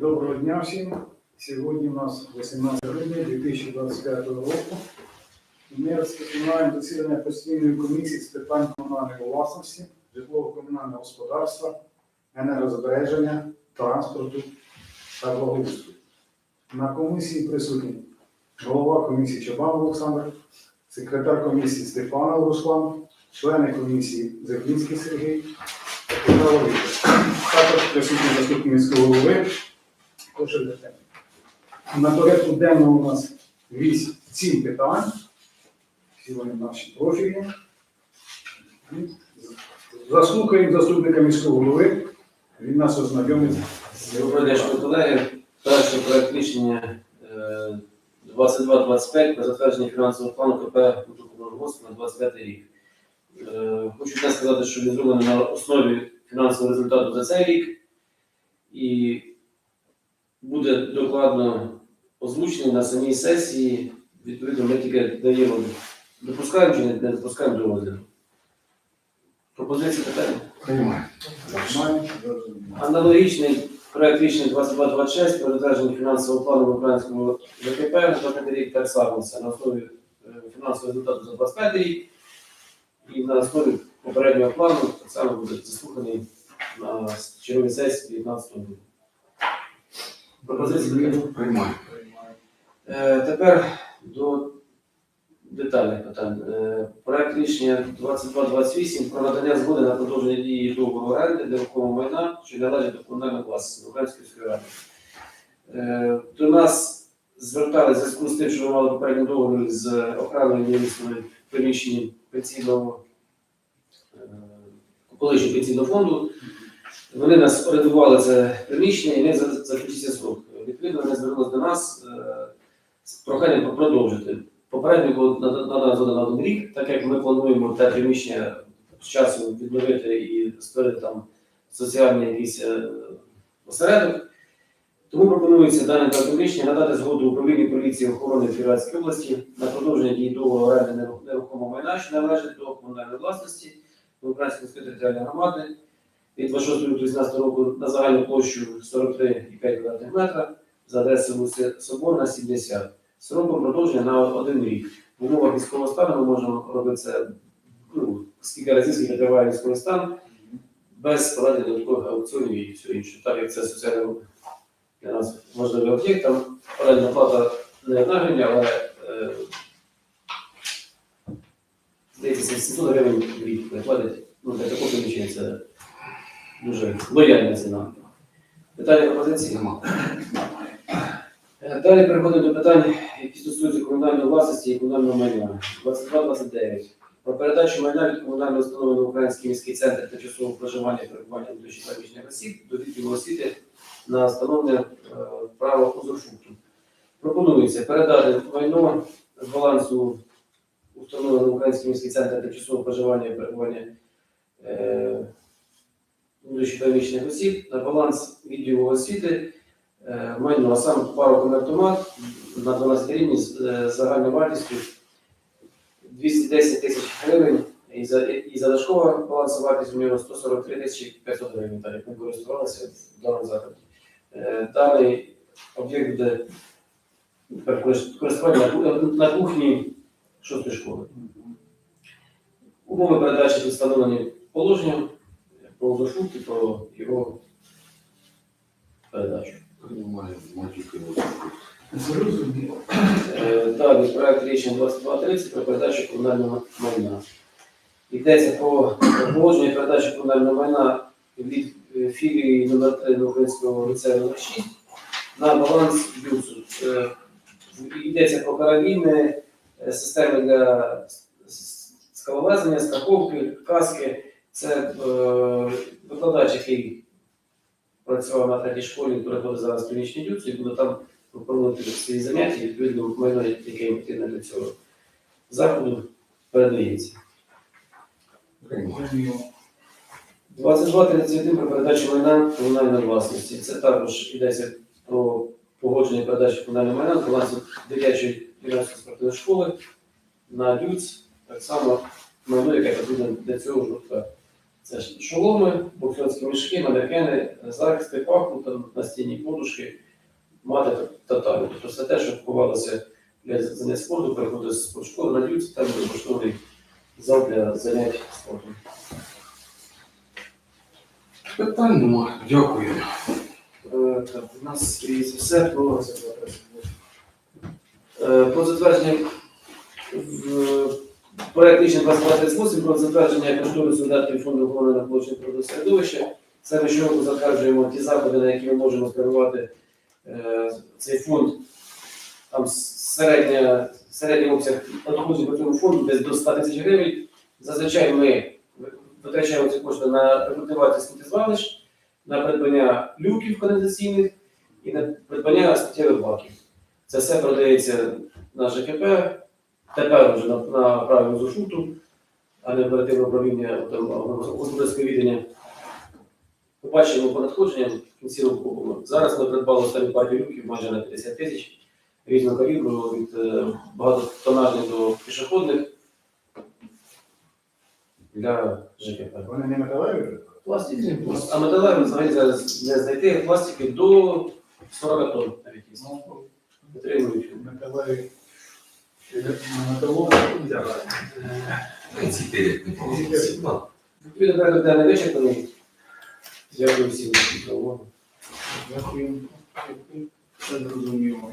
Доброго дня всім. Сьогодні у нас 18 грудня 2025 року. Ми розпочинаємо засідання постійної комісії з питань комунальної власності, житлово-комунального господарства, енергозбереження, транспорту та благоустрою. На комісії присутні голова комісії Чабанов Олександр, секретар комісії Степанов Руслан, члени комісії Зернінський Сергій та Також присутні заступник міського голови Кошель Дете. На порядку денному у нас вісім сім питань. Всі вони наші профільні. Заслухаємо заступника міського голови. Він нас ознайомить колеги. Перший проект рішення е, 22-25 про затвердження фінансового плану КП «Утокомунгосп» на 25 рік. Е, Хочу те сказати, що він зроблений на основі фінансового результату за цей рік і буде докладно озвучений на самій сесії. Відповідно, ми тільки даємо, допускаємо чи не не допускаємо до розгляду. Пропозиції питання? Приймаємо. Аналогічний проект рішення 2226 про затвердження фінансового плану в українському ВКП на рік так само на основі е, фінансового результату за 25 рік і на основі попереднього плану так само буде заслуханий на черговій сесії 15 грудня. Пропозиції? Приймаю. Е, Тепер до детальних питань. Е, Проект рішення 2228 про надання згоди на продовження дії договору оренди нерухомого майна, що належить до комунальної власності Української міської ради. Е, До нас зверталися в зв'язку з тим, що ми мали попередній договір з охраною невісною приміщенням пенсійного е, колишнього пенсійного фонду. Вони нас орендували це приміщення і не за- закінчився срок. Відповідно, вони звернулися до нас е, з проханням продовжити. Попередньо було нада- надано на один рік, так як ми плануємо те приміщення з часом відновити і створити там соціальний якийсь е, осередок. Тому пропонується дане приміщення надати згоду управлінню поліції охорони Кіровської області на продовження дії договору оренди нерухомого майна, що належить до комунальної власності Української територіальної громади від 26 лютого 2018 року на загальну площу 43,5 квадратних метра за адресою вулиця Соборна, 70. Сроком продовження на один рік. В умовах військового стану ми можемо робити це ну, скільки разів, скільки триває військовий стан, без проведення додаткових аукціонів і все інше. Так як це соціально для нас важливий об'єкт, там орендна плата не одна гривня, але е, здається, 700 гривень в рік не платять. Ну, для такого приміщення це дуже лояльна ціна. Питання пропозиції? Нема. Е, Далі переходимо до питань, які стосуються комунальної власності і комунального майна. 22-29. Про передачу майна від комунальної установи Український міський центр тимчасового проживання і перебування внутрішніх переміщених осіб до відділу освіти на встановлення е, права узурфукту. Пропонується передати майно з балансу установи на Український міський центр тимчасового проживання і перебування е, внутрішньо осіб на баланс відділу освіти е, майно, а саме пароконвертомат на 12 рівні з е, загальною вартістю 210 тисяч гривень і, за, і залишкова балансова вартість у нього 143 тисячі 500 гривень, так як ми користувалися в даному закладі. Е, Даний об'єкт буде користування на кухні шостої школи. Умови передачі встановлені положенням про і про його передачу. Приймаю. Матюки Зрозуміло. Е, Далі проект рішення 2230 про передачу комунального майна. Йдеться про положення передачі комунального майна від е, філії номер 3 до Українського ліцею номер 6 на баланс ЮЦУ. Е, Йдеться про карабіни, е, системи для с- с- скалолазання, страховки, каски. Це е, викладач, який працював на третій школі, переходить зараз в ЮЦУ і буде там проводити свої заняття, відповідно майно, яке потрібно для цього заходу, передається. Приймаю. Зрозуміло. 22.31 про передачу майна комунальної власності. Це також йдеться про погодження передачі комунального майна балансу дитячої юнацької спортивної школи на ДЮЦ, так само майно, яке потрібно для цього житла. Це ж шоломи, боксерські мішки, манекени, захисти паху, там настінні подушки, мати та татамі. Тобто все те, що купувалося для заняття спорту, переходить з спортшколи на там безкоштовний зал для занять спортом. Питань нема. Дякую. Е, Так, у нас скрізь все про Е, про затвердження в- проект рішення 2238 про затвердження кошторису видатків фонду охорони навколишнього природного середовища. Ми щороку затверджуємо ті заходи, на які ми можемо спрямувати е, цей фонд. Там середня, середній обсяг надходжень по цьому фонду десь до 100 тисяч гривень. Зазвичай ми витрачаємо ці кошти на рекультивацію сміттєзвалищ, на придбання люків каналізаційних і на придбання сміттєвих баків. Це все продається на ЖКП, тепер вже на, на праві зушуту, а не оперативне управління господарського віддання. Побачимо по надходженням в кінці року. Зараз ми придбали останню партію люків майже на 50 тисяч різного калібру, від е, багатотонажних до пішохідних для ЖКП. Вони не металеві? Пластик, а металеві взагалі зараз не знайти пластики до 40 тонн навіть. Ну, металеві. Відповідно, денний вичерпаний. Дякую всім за. Дякую. Це зрозуміло.